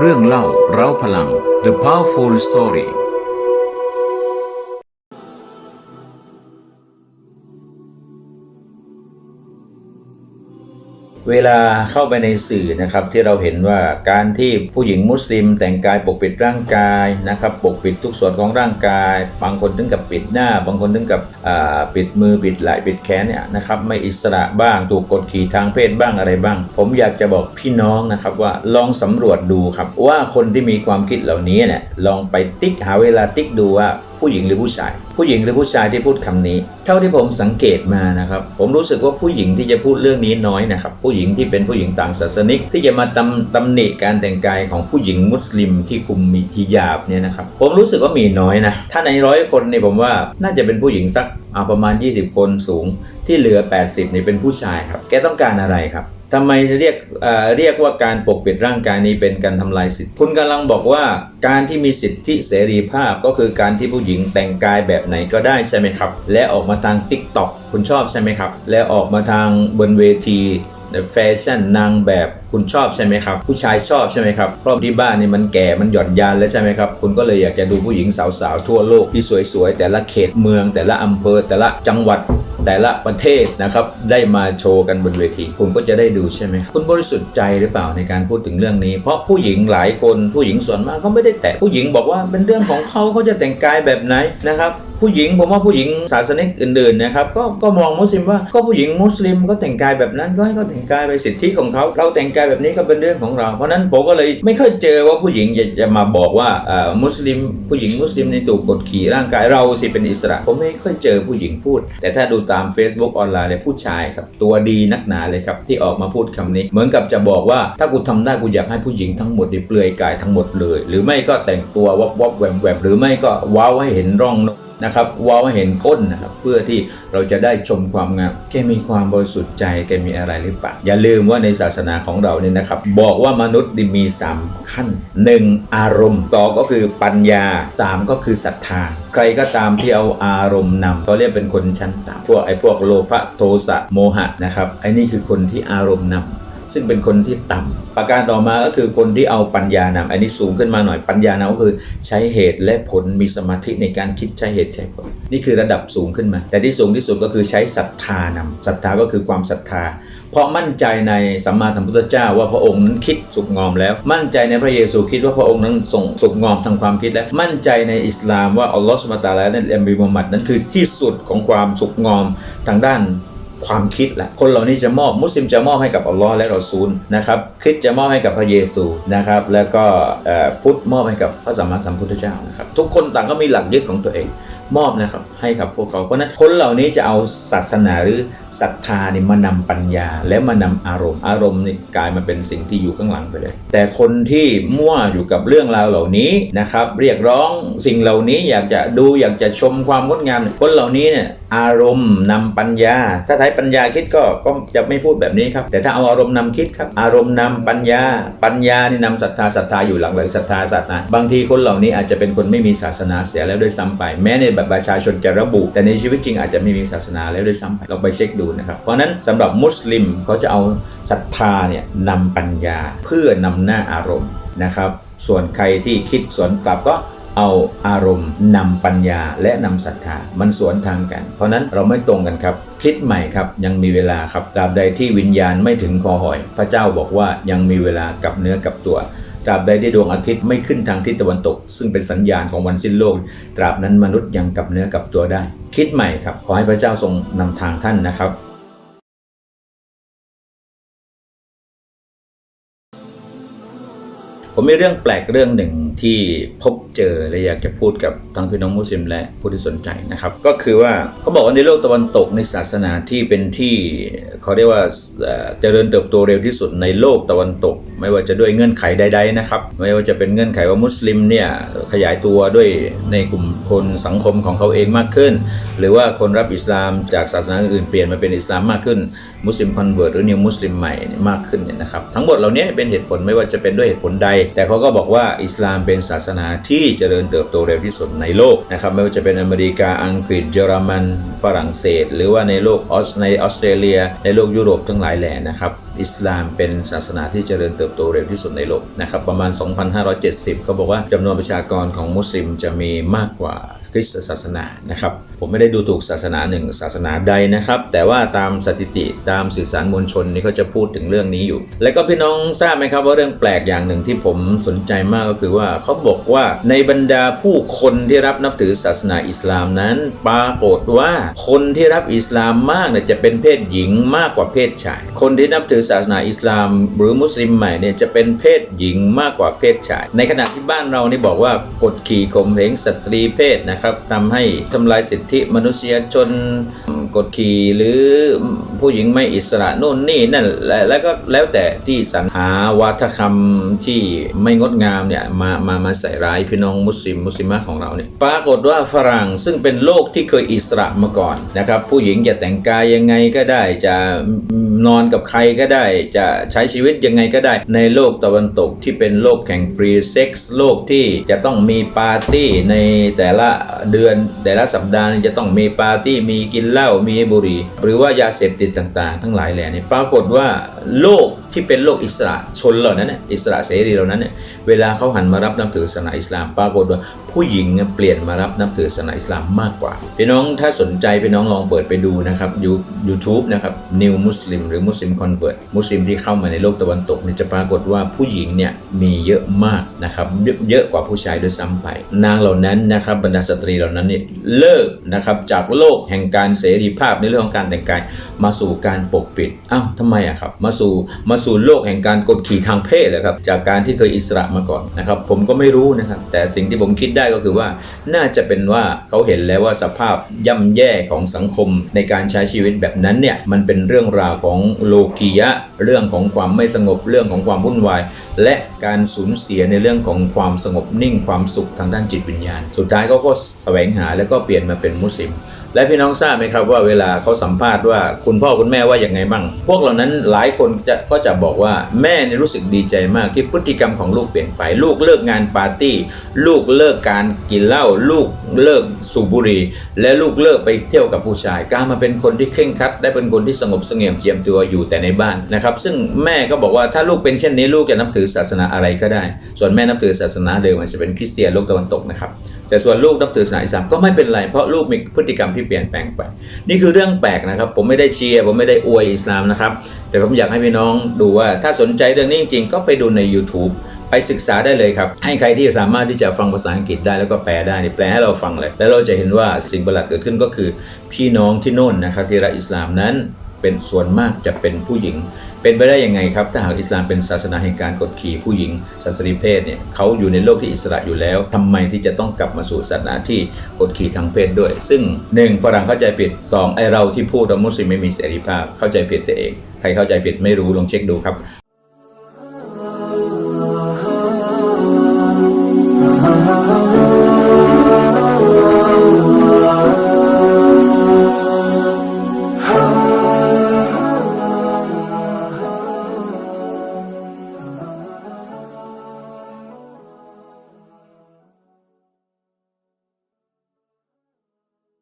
เรื่องเล่าเร้าพลัง The Powerful Story เวลาเข้าไปในสื่อนะครับที่เราเห็นว่าการที่ผู้หญิงมุสลิม แต่งกายปกปิดร่างกายนะครับปกปิดทุกส่วนของร่างกาย บางคนถึงกับปิดหน้า บางคนถึงกับปิดมือปิดไหล่ปิดแขนเนี่ยนะครับไม่อิสระบ้างถูกกดขี่ทางเพศบ้างอะไรบ้าง ผมอยากจะบอกพี่น้องนะครับว่าลองสำรวจดูครับว่าคนที่มีความคิดเหล่านี้เนี่ยลองไปติ๊กหาเวลาติ๊กดูว่า ผู้หญิงหรือผู้ชาย ผู้หญิงหรือผู้ชายที่พูดคำนี้ เท่าที่ผมสังเกตมานะครับ ผมรู้สึกว่าผู้หญิงที่จะพูดเรื่องนี้น้อยนะครับ ผู้หญิงที่เป็นผู้หญิงต่างศาสนิก ที่จะมาตำตำหนิการแต่งกายของผู้หญิงมุสลิมที่คุมมีฮิญาบเนี่ยนะครับ ผมรู้สึกว่ามีน้อยนะ ถ้าในร้อยคนเนี่ยผมว่าน่าจะเป็นผู้หญิงสักประมาณ 20 คนสูง ที่เหลือ 80เนี่ยเป็นผู้ชายครับ แกต้องการอะไรครับ ทำไมเรียกเรียกว่าการปกปิดร่างกายนี้เป็นการทำลายสิทธิ์คุณกำลังบอกว่าการที่มีสิทธิเสรีภาพก็คือการที่ผู้หญิงแต่งกายแบบไหนก็ได้ใช่ไหมครับ และออกมาทาง t ิ k t o k คุณชอบใช่ไหมครับ และออกมาทางบนเวทีแฟชั่นนางแบบคุณชอบใช่ไหมครับ ผู้ชายชอบใช่ไหมครับเพราะที่บ้านนี่มันแก่มันหย่อนยานแล้วใช่ไหมครับ คุณก็เลยอยากจะดูผู้หญิงสาวๆทั่วโลกที่สวยๆแต่ละเขตเมือง แต่ละอำเภอแต่ละจังหวัด แต่ละประเทศนะครับได้มาโชว์กันบนเวที คุณก็จะได้ดูใช่ไหมครับคุณบริสุทธิ์ใจหรือเปล่าในการพูดถึงเรื่องนี้ เพราะผู้หญิงหลายคนผู้หญิงส่วนมากเขาไม่ได้แตะผู้หญิงบอกว่าเป็นเรื่องของเขาเขาจะแต่งกายแบบไหนนะครับ ผู้หญิงผมว่าผู้หญิงศาสนิกอื่นๆนะครับก็ก็มองมุสลิมว่าก็ผู้หญิงมุสลิมก็แต่งกายแบบนั้นก็ให้เขาแต่งกายไปสิทธิของเขาเราแต่งกายแบบนี้ก็เป็นเรื่องของเรา เพราะนั้นผมก็เลยไม่ค่อยเจอว่าผู้หญิงจะจะมาบอกว่าอ่ามุสลิม ผู้หญิงมุสลิมในถูกกดขี่ร่างกายเราสิเป็นอิสระ ผมไม่ค่อยเจอผู้หญิงพูด แต่ถ้าดูตาม Facebook ออนไลน์เนี่ยผู้ชายครับตัวดีนักหนาเลยครับที่ออกมาพูดคำนี้ เหมือนกับจะบอกว่าถ้ากูทำได้กูอยากให้ผู้หญิงทั้งหมดนี่เปลือยกายทั้งหมดเลย หรือไม่ก็แต่งตัววับวับแหวมแหวมหรือไม่ก็ว้าให้เห็นร่องนก นะครับว้าวเห็นก้นนะครับเพื่อที่เราจะได้ชมความงามแกมีความบริสุทธิ์ใจแกมีอะไรหรือเปล่าอย่าลืมว่าในศาสนาของเราเนี่ยนะครับ บอกว่ามนุษย์มีสามขั้น 1. อารมณ์ต่อก็คือปัญญาสามก็คือศรัทธา ใครก็ตามที่เอาอารมณ์นำเขาเรียกเป็นคนชั้นต่ำพวกไอ้พวกโลภะโทสะโมหะนะครับไอ้นี่คือคนที่อารมณ์นำ ซึ่งเป็นคนที่ต่ำประการต่อมาก็คือคนที่เอาปัญญานำอันนี้สูงขึ้นมาหน่อยปัญญานำก็คือใช้เหตุและผลมีสมาธิในการคิดใช้เหตุใช้ผล นี่คือระดับสูงขึ้นมา แต่ที่สูงที่สุดก็คือใช้ศรัทธานำศรัทธาก็คือความศรัทธา เพราะมั่นใจในสัมมาสัมพุทธเจ้าว่าพระองค์นั้นคิดสุกงอมแล้ว มั่นใจในพระเยซูคิดว่าพระองค์นั้นทรงสุกงอมทางความคิดแล้วมั่นใจในอิสลามว่าอัลลอฮฺสุบฮานะฮูวะตะอาลาและอัมบีมุฮัมมัดนั้นคือที่สุดของความสุกงอมทางด้าน ความคิดแหละคนเหล่านี้จะมอบมุสลิมจะมอบให้กับอัลลอฮ์และรอซูลนะครับคริสจะมอบให้กับพระเยซูนะครับแล้วก็พุทธมอบให้กับพระสัมมาสัมพุทธเจ้านะครับทุกคนต่างก็มีหลักยึดของตัวเองมอบนะครับให้กับพวกเขาเพราะนั้นคนเหล่านี้จะเอาศาสนาหรือศรัทธานี่มานำปัญญา และมานำอารมณ์อารมณ์นี่กลายมาเป็นสิ่งที่อยู่ข้างหลังไปเลย แต่คนที่มั่วอยู่กับเรื่องราวเหล่านี้นะครับเรียกร้องสิ่งเหล่านี้อยากจะดูอยากจะชมความงดงามคนเหล่านี้เนี่ย อารมณ์นำปัญญา ถ้าใช้ปัญญาคิดก็ก็จะไม่พูดแบบนี้ครับ แต่ถ้าเอาอารมณ์นำคิดครับ อารมณ์นำปัญญา ปัญญานี่นำศรัทธาศรัทธาอยู่หลังหลังศรัทธาศาสนาบางทีคนเหล่านี้อาจจะเป็นคนไม่มีศาสนาเสียแล้วด้วยซ้ำไป แม้ในบัตรประชาชนจะระบุ แต่ในชีวิตจริงอาจจะไม่มีศาสนาแล้วด้วยซ้ำไปลองไปเช็คดูนะครับ เพราะฉะนั้นสำหรับมุสลิมเขาจะเอาศรัทธาเนี่ยนำปัญญาเพื่อนำหน้าอารมณ์นะครับ ส่วนใครที่คิดสวนกลับก็ เอาอารมณ์นำปัญญาและนำศรัทธามันสวนทางกัน เพราะนั้นเราไม่ตรงกันครับ คิดใหม่ครับยังมีเวลาครับตราบใดที่วิญญาณไม่ถึงคอหอย พระเจ้าบอกว่ายังมีเวลากับเนื้อกับตัวตราบใดที่ดวงอาทิตย์ไม่ขึ้นทางทิศตะวันตก ซึ่งเป็นสัญญาณของวันสิ้นโลก ตราบนั้นมนุษย์ยังกับเนื้อกับตัวได้ คิดใหม่ครับ ขอให้พระเจ้าทรงนำทางท่านนะครับผมมีเรื่องแปลกเรื่องหนึ่งที่พบเจอและอยากจะพูดกับทั้งพี่น้องมุสลิมและผู้ที่สนใจนะครับ ก็คือว่าเขาบอกว่าในโลกตะวันตกในศาสนาที่เป็นที่เขาเรียกว่าเอ่อเจริญเติบโตเร็วที่สุดในโลกตะวันตก ไม่ว่าจะด้วยเงื่อนไขใด ๆนะครับ ไม่ว่าจะเป็นเงื่อนไขว่ามุสลิมเนี่ยขยายตัวด้วยในกลุ่มคนสังคมของเขาเองมากขึ้น หรือว่าคนรับอิสลามจากศาสนาอื่นเปลี่ยนมาเป็นอิสลามมากขึ้นมุสลิมคอนเวิร์ตหรือนิวมุสลิมใหม่มากขึ้นเนี่ยนะครับทั้งหมดเหล่านี้เป็นเหตุผลไม่ว่าจะเป็นด้วยเหตุผลใด แต่เขาก็บอกว่าอิสลามเป็นศาสนาที่เจริญเติบโตเร็วที่สุดในโลกนะครับไม่ว่าจะเป็นอเมริกาอังกฤษเยอรมันฝรั่งเศส หรือว่าในโลกออสในออสเตรเลีย ในโลกยุโรปทั้งหลายแหล่นะครับ อิสลามเป็นศาสนาที่เจริญเติบโตเร็วที่สุดในโลกนะครับประมาณ 2,570 เขาบอกว่าจำนวนประชากรของมุสลิมจะมีมากกว่าคริสตศาสนานะครับผมไม่ได้ดูถูกศาสนาหนึ่งศาสนาใดนะครับ แต่ว่าตามสถิติตามสื่อสารมวลชนนี่เขาจะพูดถึงเรื่องนี้อยู่ แล้วก็พี่น้องทราบไหมครับว่าเรื่องแปลกอย่างหนึ่งที่ผมสนใจมากก็คือว่าเขาบอกว่าในบรรดาผู้คนที่รับนับถือศาสนาอิสลามนั้น ปรากฏว่าคนที่รับอิสลามมากเนี่ยจะเป็นเพศหญิงมากกว่าเพศชาย คนที่นับถือศาสนาอิสลามหรือมุสลิมใหม่เนี่ยจะเป็นเพศหญิงมากกว่าเพศชาย ในขณะที่บ้านเรานี่บอกว่ากดขี่ข่มเหงสตรีเพศนะครับทำให้ทำลายสิทธิมนุษยชนกดขี่หรือ ผู้หญิงไม่อิสระโน่นนี่นั่นและแล้วก็แล้วแต่ที่สรรหาวาทคำที่ไม่งดงามเนี่ยมามามาใส่ร้ายพี่น้องมุสลิมมุสลิมะของเราเนี่ยปรากฏว่าฝรั่งซึ่งเป็นโลกที่เคยอิสระมาก่อนนะครับ ผู้หญิงจะแต่งกายยังไงก็ได้จะนอนกับใครก็ได้จะใช้ชีวิตยังไงก็ได้ ในโลกตะวันตกที่เป็นโลกแห่งฟรีเซ็กซ์โลกที่จะต้องมีปาร์ตี้ในแต่ละเดือนแต่ละสัปดาห์จะต้องมีปาร์ตี้มีกินเหล้ามีบุหรี่ หรือว่ายาเสพติดต่างๆ ทั้งหลายแหล่นี่ปรากฏว่าโลก ที่เป็นโลกอิสระชนเหล่านั้นเนี่ยอิสระเสรีเหล่านั้นเนี่ยเวลาเขาหันมารับนับถือศาสนาอิสลามปรากฏว่าผู้หญิงเปลี่ยนมารับนับถือศาสนาอิสลามมากกว่าพี่น้องถ้าสนใจพี่น้องลองเปิดไปดูนะครับยูยูทูบนะครับ New Muslim หรือ Muslim Convert มุสลิมที่เข้ามาในโลกตะวันตกเนี่ยจะปรากฏว่าผู้หญิงเนี่ยมีเยอะมากนะครับเยอะเยอะกว่าผู้ชายด้วยซ้ำไป นางเหล่านั้นนะครับบรรดาสตรีเหล่านั้นเนี่ยเลิกนะครับจากโลกแห่งการเสรีภาพในเรื่องของการแต่งกาย มาสู่การปกปิดอ้าวทำไมอะครับมาสู่มาสู่โลกแห่งการกดขี่ทางเพศเลยครับจากการที่เคยอิสระมาก่อนนะครับผมก็ไม่รู้นะครับแต่สิ่งที่ผมคิดได้ก็คือว่าน่าจะเป็นว่าเขาเห็นแล้วว่าสภาพย่ำแย่ของสังคมในการใช้ชีวิตแบบนั้นเนี่ยมันเป็นเรื่องราวของโลกียะ เรื่องของความไม่สงบเรื่องของความวุ่นวาย และการสูญเสียในเรื่องของความสงบนิ่งความสุขทางด้านจิตวิญญาณ สุดท้ายเขาก็แสวงหาแล้วก็เปลี่ยนมาเป็นมุสลิม และพี่น้องทราบไหมครับว่าเวลาเขาสัมภาษณ์ว่าคุณพ่อคุณแม่ว่าอย่างไงบ้างพวกเหล่านั้นหลายคนจะก็จะบอกว่าแม่เนี่ยรู้สึกดีใจมากที่พฤติกรรมของลูกเปลี่ยนไป ลูกเลิกงานปาร์ตี้ ลูกเลิกการกินเหล้าลูกเลิกสูบบุหรี่และลูกเลิกไปเที่ยวกับผู้ชายกลารมาเป็นคนที่เคร่งครัดได้เป็นคนที่สงบเสงี่ยมเจียมตัวอยู่แต่ในบ้านนะครับ ซึ่งแม่ก็บอกว่าถ้าลูกเป็นเช่นนี้ลูกจะนับถือศาสนาอะไรก็ได้ ส่วนแม่นับถือศาสนาเดิมมันจะเป็นคริสเตียนโลกตะวันตกนะครับแต่ส่วนลูกนับถือศาสนาอิสลามก็ไม่เป็นไรเพราะลูกมีพฤติกรรมที่เปลี่ยนแปลงไป นี่คือเรื่องแปลกนะครับ ผมไม่ได้เชียร์ผมไม่ได้อวยอิสลามนะครับ แต่ผมอยากให้พี่น้องดูว่าถ้าสนใจเรื่องนี้จริงๆ ก็ไปดูใน YouTube ไปศึกษาได้เลยครับ ให้ใครที่สามารถที่จะฟังภาษาอังกฤษได้แล้วก็แปลได้นี่แปลให้เราฟังเลย แล้วเราจะเห็นว่าสิ่งประหลาดเกิดขึ้นก็คือ พี่น้องที่โน่นนะครับที่รักอิสลามนั้นเป็นส่วนมากจะเป็นผู้หญิง เป็นไปได้ยังไงครับ ถ้าหากอิสลามเป็นศาสนาแห่งการกดขี่ผู้หญิงศาสนีเพศเนี่ยเขาอยู่ในโลกที่อิสระอยู่แล้วทำไมที่จะต้องกลับมาสู่ศาสนาที่กดขี่ทางเพศด้วย ซึ่งหนึ่งฝรั่งเข้าใจผิดสองไอเราที่พูดว่ามุสลิมไม่มีเสรีภาพเข้าใจผิดเสียเอง ใครเข้าใจผิดไม่รู้ลองเช็คดูครับ